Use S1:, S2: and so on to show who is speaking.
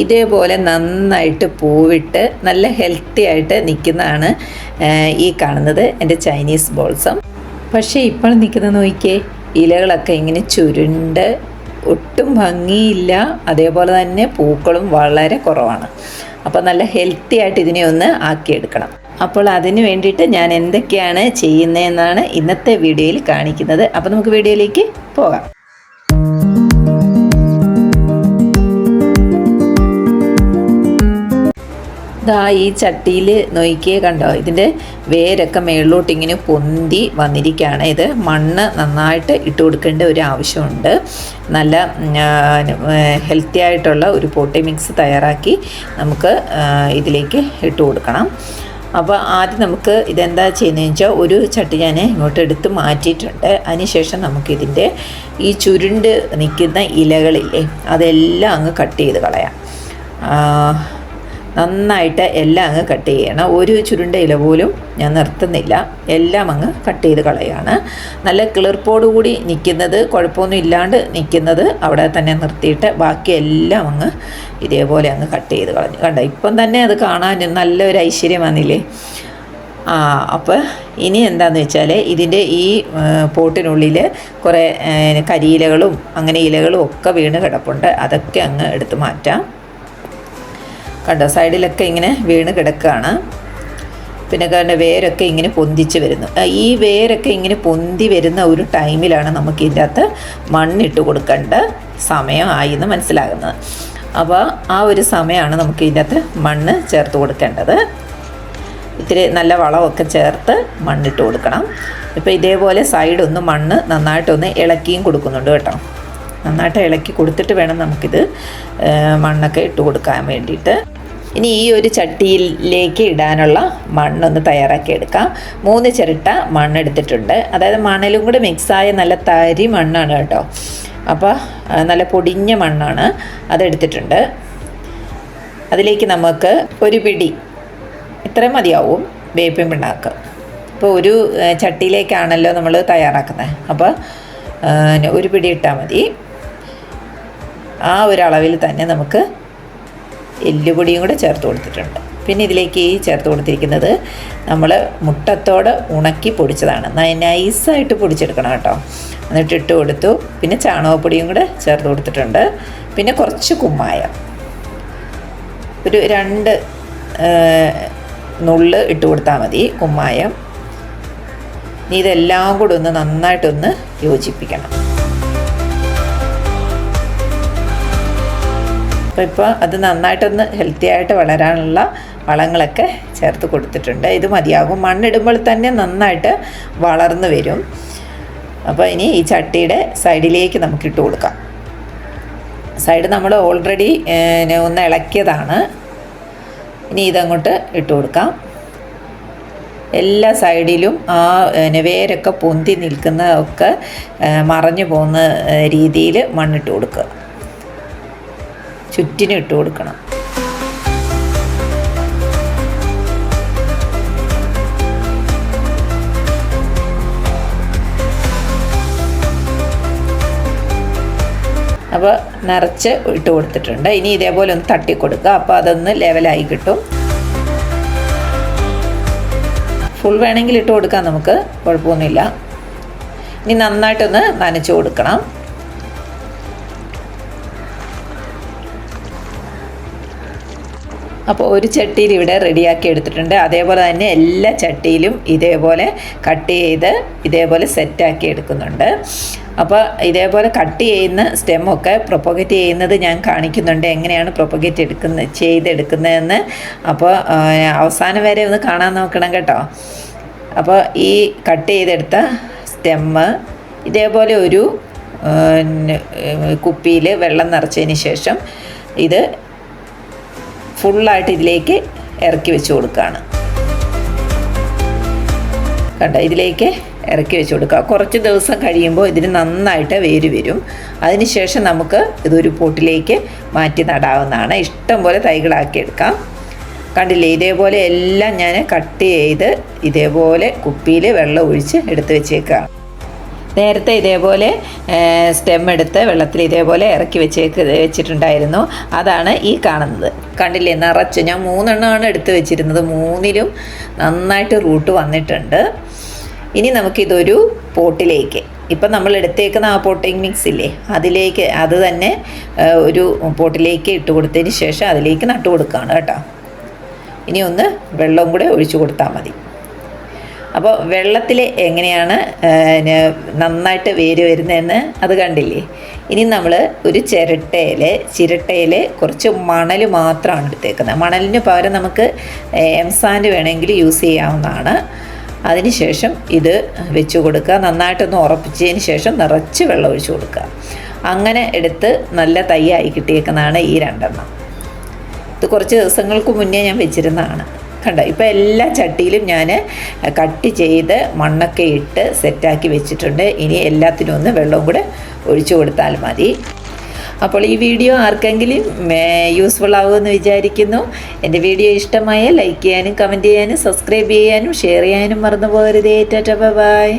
S1: ഇതേപോലെ നന്നായിട്ട് പൂവിട്ട് നല്ല ഹെൽത്തി ആയിട്ട് നിൽക്കുന്നതാണ് ഈ കാണുന്നത് എന്റെ ചൈനീസ് ബോൾസം പക്ഷേ ഇപ്പോൾ നിൽക്കുന്ന നോക്കിയേ ഇലകളൊക്കെ ഇങ്ങനെ ചുരുണ്ട് ഒട്ടും ഭംഗിയില്ല അതേപോലെ തന്നെ പൂക്കളും വളരെ കുറവാണ്. അപ്പോൾ നല്ല ഹെൽത്തി ആയിട്ട് ഇതിനെ ഒന്ന് ആക്കിയെടുക്കണം. അപ്പോൾ അതിന് വേണ്ടിയിട്ട് ഞാൻ എന്തൊക്കെയാണ് ചെയ്യുന്നതെന്നാണ് ഇന്നത്തെ വീഡിയോയിൽ കാണിക്കുന്നത്. അപ്പോൾ നമുക്ക് വീഡിയോയിലേക്ക് പോകാം. ദാ ഈ ചട്ടിയിൽ നോക്കിയേ കണ്ടോ? ഇതിന്റെ വേരൊക്കെ മേളിലോട്ട് ഇങ്ങനെ പൊന്തി വന്നിരിക്കുകയാണ്. ഇത് മണ്ണ് നന്നായിട്ട് ഇട്ട് കൊടുക്കേണ്ട ഒരു ആവശ്യമുണ്ട്. നല്ല ഹെൽത്തി ആയിട്ടുള്ള ഒരു പോട്ടി മിക്സ് തയ്യാറാക്കി നമുക്ക് ഇതിലേക്ക് ഇട്ട് കൊടുക്കണം. അപ്പോൾ ആദ്യം നമുക്ക് ഇതെന്താ ചെയ്യുന്നതെന്ന് വെച്ചാൽ ഒരു ചട്ടി ഞാൻ ഇങ്ങോട്ട് എടുത്ത് മാറ്റിയിട്ടുണ്ട്. അതിനുശേഷം നമുക്കിതിന്റെ ഈ ചുരുണ്ട് നിൽക്കുന്ന ഇലകളില്ലേ അതെല്ലാം അങ്ങ് കട്ട് ചെയ്ത് കളയാം. നന്നായിട്ട് എല്ലാം അങ്ങ് കട്ട് ചെയ്യണം. ഒരു ചുരുണ്ട ഇല പോലും ഞാൻ നിർത്തുന്നില്ല. എല്ലാം അങ്ങ് കട്ട് ചെയ്ത് കളയാണ്. നല്ല കിളിർപ്പോട് കൂടി നിൽക്കുന്നത് കുഴപ്പമൊന്നും ഇല്ലാണ്ട് നിൽക്കുന്നത് അവിടെ തന്നെ നിർത്തിയിട്ട് ബാക്കി എല്ലാം അങ്ങ് ഇതേപോലെ അങ്ങ് കട്ട് ചെയ്ത് കളഞ്ഞു. കണ്ടോ ഇപ്പം തന്നെ അത് കാണാൻ നല്ലൊരു ഐശ്വര്യം ആ അപ്പോൾ ഇനി എന്താണെന്ന് വെച്ചാൽ ഇതിന്റെ ഈ പോട്ടിനുള്ളിൽ കുറേ കരിയിലകളും അങ്ങനെ ഇലകളും ഒക്കെ വീണ് കിടപ്പുണ്ട്. അതൊക്കെ അങ്ങ് എടുത്ത് മാറ്റാം. കണ്ടോ സൈഡിലൊക്കെ ഇങ്ങനെ വീണ് കിടക്കുകയാണ് പിന്നെ കണ്ട വേരൊക്കെ ഇങ്ങനെ പൊന്തിച്ച് വരുന്നു. ഈ വേരൊക്കെ ഇങ്ങനെ പൊന്തി വരുന്ന ഒരു ടൈമിലാണ് നമുക്ക് ഇതിനകത്ത് മണ്ണിട്ട് കൊടുക്കേണ്ട സമയമായി എന്ന് മനസ്സിലാകുന്നത്. അപ്പോൾ ആ ഒരു സമയമാണ് നമുക്ക് ഇതിനകത്ത് മണ്ണ് ചേർത്ത് കൊടുക്കേണ്ടത്. ഇത്തിരി നല്ല വളമൊക്കെ ചേർത്ത് മണ്ണിട്ട് കൊടുക്കണം. ഇപ്പോൾ ഇതേപോലെ സൈഡൊന്ന് മണ്ണ് നന്നായിട്ടൊന്ന് ഇളക്കിയും കൊടുക്കുന്നുണ്ട് കേട്ടോ. നന്നായിട്ട് ഇളക്കി കൊടുത്തിട്ട് വേണം നമുക്കിത് മണ്ണൊക്കെ ഇട്ട് കൊടുക്കാൻ വേണ്ടിയിട്ട്. ഇനി ഈ ഒരു ചട്ടിയിലേക്ക് ഇടാനുള്ള മണ്ണൊന്ന് തയ്യാറാക്കി എടുക്കാം. മൂന്ന് ചിരട്ട മണ്ണെടുത്തിട്ടുണ്ട് അതായത് മണലും കൂടെ മിക്സായ നല്ല തരി മണ്ണാണ് കേട്ടോ. അപ്പോൾ നല്ല പൊടിഞ്ഞ മണ്ണാണ് അതെടുത്തിട്ടുണ്ട് അതിലേക്ക് നമുക്ക് ഒരു പിടി ഇത്രയും മതിയാവും വേപ്പിൻ പിണ്ണാക്ക്. ഇപ്പോൾ ഒരു ചട്ടിയിലേക്കാണല്ലോ നമ്മൾ തയ്യാറാക്കുന്നത് അപ്പോൾ ഒരു പിടി ഇട്ടാൽ മതി. ആ ഒരു അളവിൽ തന്നെ നമുക്ക് എല്ലുപൊടിയും കൂടെ ചേർത്ത് കൊടുത്തിട്ടുണ്ട്. പിന്നെ ഇതിലേക്ക് ഈ ചേർത്ത് കൊടുത്തിരിക്കുന്നത് നമ്മൾ മുട്ടത്തോട് ഉണക്കി പൊടിച്ചതാണ്. നൈസായിട്ട് പൊടിച്ചെടുക്കണം കേട്ടോ. എന്നിട്ട് ഇട്ട് കൊടുത്തു. പിന്നെ ചാണകപ്പൊടിയും കൂടെ ചേർത്ത് കൊടുത്തിട്ടുണ്ട്. പിന്നെ കുറച്ച് കുമ്മായം. ഒരു രണ്ട് നുള്ള് ഇട്ട് കൊടുത്താൽ മതി കുമ്മായം. ഇതെല്ലാം കൂടെ ഒന്ന് നന്നായിട്ടൊന്ന് യോജിപ്പിക്കണം. അപ്പോൾ ഇപ്പോൾ അത് നന്നായിട്ടൊന്ന് ഹെൽത്തി ആയിട്ട് വളരാനുള്ള വളങ്ങളൊക്കെ ചേർത്ത് കൊടുത്തിട്ടുണ്ട്. ഇത് മതിയാകും. മണ്ണിടുമ്പോൾ തന്നെ നന്നായിട്ട് വളർന്നു വരും. അപ്പോൾ ഇനി ഈ ചട്ടിയുടെ സൈഡിലേക്ക് നമുക്ക് ഇട്ട് കൊടുക്കാം. സൈഡ് നമ്മൾ ഓൾറെഡി ഒന്ന് ഇളക്കിയതാണ്. ഇനി ഇതങ്ങോട്ട് ഇട്ട് കൊടുക്കാം. എല്ലാ സൈഡിലും ആ വേരൊക്കെ പൊന്തി നിൽക്കുന്ന ഒക്കെ മറഞ്ഞു പോകുന്ന രീതിയിൽ മണ്ണിട്ട് കൊടുക്കുക. ചുറ്റിനും ഇട്ട് കൊടുക്കണം. അപ്പോൾ നിറച്ച് ഇട്ട് കൊടുത്തിട്ടുണ്ട്. ഇനി ഇതേപോലെ ഒന്ന് തട്ടി കൊടുക്കുക. അപ്പോൾ അതൊന്ന് ലെവലായി കിട്ടും. ഫുൾ വേണമെങ്കിൽ ഇട്ട് കൊടുക്കാം നമുക്ക്. കുഴപ്പമൊന്നുമില്ല. ഇനി നന്നായിട്ടൊന്ന് നനച്ച് കൊടുക്കണം. അപ്പോൾ ഒരു ചട്ടിയിൽ ഇവിടെ റെഡിയാക്കി എടുത്തിട്ടുണ്ട്. അതേപോലെ തന്നെ എല്ലാ ചട്ടിയിലും ഇതേപോലെ കട്ട് ചെയ്ത് ഇതേപോലെ സെറ്റാക്കി എടുക്കുന്നുണ്ട്. അപ്പോൾ ഇതേപോലെ കട്ട് ചെയ്യുന്ന സ്റ്റെമ്മൊക്കെ പ്രൊപ്പഗേറ്റ് ചെയ്യുന്നത് ഞാൻ കാണിക്കുന്നുണ്ട്. എങ്ങനെയാണ് പ്രൊപ്പഗേറ്റ് എടുക്കുന്ന ചെയ്തെടുക്കുന്നതെന്ന്. അപ്പോൾ അവസാനം വരെ ഒന്ന് കാണാൻ നോക്കണം കേട്ടോ. അപ്പോൾ ഈ കട്ട് ചെയ്തെടുത്ത സ്റ്റെമ്മ് ഇതേപോലെ ഒരു കുപ്പിയിൽ വെള്ളം നിറച്ചതിന് ശേഷം ഇത് ഫുള്ളായിട്ട് ഇതിലേക്ക് ഇറക്കി വെച്ച് കൊടുക്കുകയാണ് കണ്ട? ഇതിലേക്ക് ഇറക്കി വെച്ച് കൊടുക്കുക. കുറച്ച് ദിവസം കഴിയുമ്പോൾ ഇതിന് നന്നായിട്ട് വേര് വരും. അതിനുശേഷം നമുക്ക് ഇതൊരു പോട്ടിലേക്ക് മാറ്റി നടാവുന്നതാണ്. ഇഷ്ടം പോലെ തൈകളാക്കി എടുക്കാം. കണ്ടില്ലേ? ഇതേപോലെ എല്ലാം ഞാൻ കട്ട് ചെയ്ത് ഇതേപോലെ കുപ്പിയിൽ വെള്ളം ഒഴിച്ച് എടുത്ത് വെച്ചേക്കാം നേരത്തെ ഇതേപോലെ സ്റ്റെം എടുത്ത് വെള്ളത്തിൽ ഇതേപോലെ ഇറക്കി വെച്ചേക്ക് വെച്ചിട്ടുണ്ടായിരുന്നു. അതാണ് ഈ കാണുന്നത്. കണ്ടില്ലേ നിറച്ച്. ഞാൻ മൂന്നെണ്ണമാണ് എടുത്ത് വെച്ചിരുന്നത്. മൂന്നിലും നന്നായിട്ട് റൂട്ട് വന്നിട്ടുണ്ട്. ഇനി നമുക്കിതൊരു പോട്ടിലേക്ക്. ഇപ്പം നമ്മൾ എടുത്തേക്കുന്ന ആ പോട്ടിംഗ് മിക്സ് ഇല്ലേ അതിലേക്ക് അത് തന്നെ ഒരു പോട്ടിലേക്ക് ഇട്ട് കൊടുത്തതിന് ശേഷം അതിലേക്ക് നട്ടു കൊടുക്കുകയാണ് കേട്ടോ. ഇനി ഒന്ന് വെള്ളവും കൂടെ ഒഴിച്ചു കൊടുത്താൽ മതി. അപ്പോൾ വെള്ളത്തിൽ എങ്ങനെയാണ് നന്നായിട്ട് വേര് വരുന്നതെന്ന് അത് കണ്ടില്ലേ? ഇനി നമ്മൾ ഒരു ചിരട്ടയിൽ ചിരട്ടയിൽ കുറച്ച് മണൽ മാത്രമാണ് എടുത്തേക്കുന്നത്. മണലിന് പകരം നമുക്ക് എംസാൻഡ് വേണമെങ്കിൽ യൂസ് ചെയ്യാവുന്നതാണ്. അതിനുശേഷം ഇത് വെച്ച് കൊടുക്കുക. നന്നായിട്ടൊന്ന് ഉറപ്പിച്ചതിന് ശേഷം നിറച്ച് വെള്ളം ഒഴിച്ചു കൊടുക്കുക. അങ്ങനെ എടുത്ത് നല്ല തൈയായി കിട്ടിയേക്കുന്നതാണ് ഈ രണ്ടെണ്ണം. ഇത് കുറച്ച് ദിവസങ്ങൾക്ക് മുന്നേ ഞാൻ വെച്ചിരുന്നതാണ്. കണ്ടോ ഇപ്പോൾ എല്ലാ ചട്ടിയിലും ഞാൻ കട്ട് ചെയ്ത് മണ്ണൊക്കെ ഇട്ട് സെറ്റാക്കി വെച്ചിട്ടുണ്ട്. ഇനി എല്ലാത്തിനും ഒന്ന് വെള്ളവും കൂടെ ഒഴിച്ചു കൊടുത്താൽ മതി. അപ്പോൾ ഈ വീഡിയോ ആർക്കെങ്കിലും യൂസ്ഫുൾ ആകുമെന്ന് വിചാരിക്കുന്നു. എന്റെ വീഡിയോ ഇഷ്ടമായ ലൈക്ക് ചെയ്യാനും കമന്റ് ചെയ്യാനും സബ്സ്ക്രൈബ് ചെയ്യാനും ഷെയർ ചെയ്യാനും മറന്നു പോകരുതേ ടാറ്റ ബൈ